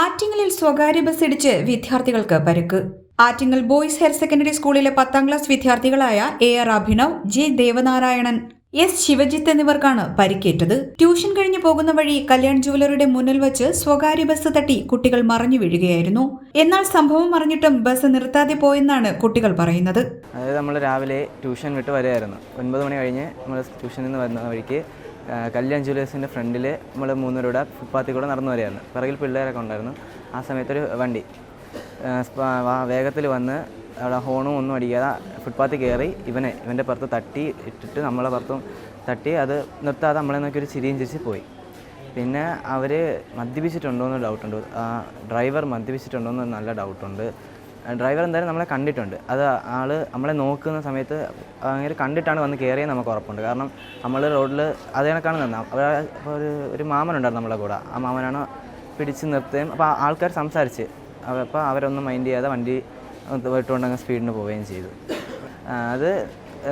ആറ്റിങ്ങലിൽ സ്വകാര്യ ബസ് ഇടിച്ച് വിദ്യാർത്ഥികൾക്ക് പരുക്ക്. ആറ്റിങ്ങൽ ബോയ്സ് ഹയർ സെക്കൻഡറി സ്കൂളിലെ പത്താം class വിദ്യാർത്ഥികളായ A R Abhinav J Devanarayanan S Shivajith എന്നിവർക്കാണ് പരിക്കേറ്റത്. ട്യൂഷൻ കഴിഞ്ഞു പോകുന്ന വഴി കല്യാൺ ജുവലറിയുടെ മുന്നിൽ വെച്ച് സ്വകാര്യ ബസ് തട്ടി കുട്ടികൾ മറഞ്ഞു വീഴുകയായിരുന്നു. എന്നാൽ സംഭവം അറിഞ്ഞിട്ടും ബസ് നിർത്താതെ പോയെന്നാണ് കുട്ടികൾ പറയുന്നത്. അതായത് നമ്മൾ രാവിലെ ട്യൂഷൻ വിട്ട് വരെയായിരുന്നു ഒൻപത് മണി കഴിഞ്ഞ് നമ്മൾ ട്യൂഷനിൽ നിന്ന് വരുന്ന വഴിക്ക് കല്യാൺ ജ്വല്ലേഴ്സിന്റെ ഫ്രണ്ടിൽ നമ്മൾ മൂന്നൂരുടെ ഫുട്പാത്തിൽ കൂടെ നടന്നു വരികയായിരുന്നു. പിറകിൽ പിള്ളേരൊക്കെ ഉണ്ടായിരുന്നു. ആ സമയത്തൊരു വണ്ടി. വേഗത്തിൽ വന്ന് അവിടെ ഹോണും ഒന്നും അടിക്കാതെ ഫുട്പാത്തിൽ കയറി ഇവനെ ഇവന്റെ പുറത്ത് തട്ടി ഇട്ടിട്ട് നമ്മളെ പുറത്തും തട്ടി അത് നിർത്താതെ നമ്മളെ നോക്കി ഒരു ചിരിയും ചിരിച്ച് പോയി. പിന്നെ അവർ മദ്യപിച്ചിട്ടുണ്ടോ എന്ന് ഡൗട്ടുണ്ട് ആ ഡ്രൈവർ മദ്യപിച്ചിട്ടുണ്ടോ എന്ന് നല്ല ഡൗട്ടുണ്ട് ഡ്രൈവർ എന്തായാലും നമ്മളെ കണ്ടിട്ടുണ്ട്. അത് ആൾ നമ്മളെ നോക്കുന്ന സമയത്ത് അങ്ങനെ കണ്ടിട്ടാണ് വന്ന് കയറിയത് നമുക്ക് ഉറപ്പുണ്ട്. കാരണം നമ്മൾ റോഡിൽ അത് കണക്കാണ് അപ്പോൾ ഒരു ഒരു മാമനുണ്ടായിരുന്നു നമ്മളെ കൂടെ. ആ മാമനാണ് പിടിച്ച് നിർത്തുകയും അപ്പോൾ ആൾക്കാർ സംസാരിച്ച്. അപ്പോൾ അവരൊന്നും മൈൻഡ് ചെയ്യാതെ വണ്ടി വിട്ടുകൊണ്ടങ്ങ് സ്പീഡിന് പോവുകയും ചെയ്തു. അത്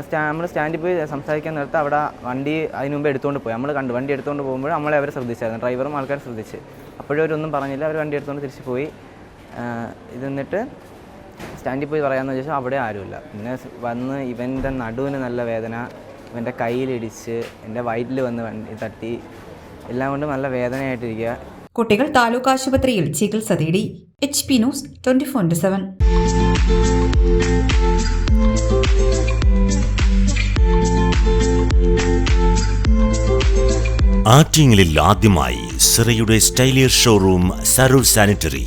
സ്റ്റാ നമ്മൾ സ്റ്റാൻഡിൽ പോയി സംസാരിക്കാൻ നേരത്ത് അവിടെ വണ്ടി അതിന് മുമ്പ് എടുത്തുകൊണ്ട് പോയി. നമ്മൾ കണ്ടു. വണ്ടി എടുത്തുകൊണ്ട് പോകുമ്പോൾ നമ്മളെ അവർ ശ്രദ്ധിച്ചായിരുന്നു. ഡ്രൈവറും ആൾക്കാർ ശ്രദ്ധിച്ച്. അപ്പോഴും അവരൊന്നും പറഞ്ഞില്ല. അവർ വണ്ടി എടുത്തുകൊണ്ട് തിരിച്ചു പോയി. ഇതെന്നിട്ട് സ്റ്റാൻഡിൽ പോയി പറയാമെന്ന് വെച്ചാൽ അവിടെ ആരുമില്ല. പിന്നെ വന്ന് ഇവന്റെ നടുവിന് നല്ല വേദന ഇവന്റെ കയ്യിലിടിച്ച് എന്റെ വയറ്റിൽ വന്ന് വണ്ടി തട്ടി എല്ലാം കൊണ്ടും നല്ല വേദനയായിട്ടിരിക്കുക കുട്ടികൾ താലൂക്ക് ആശുപത്രിയിൽ ചികിത്സ തേടി. H P news twenty four into seven ആറ്റിങ്ങലിൽ ആദ്യമായി സിറയുടെ സ്റ്റൈലിയർ ഷോറൂം സരൂർ സാനിറ്ററി.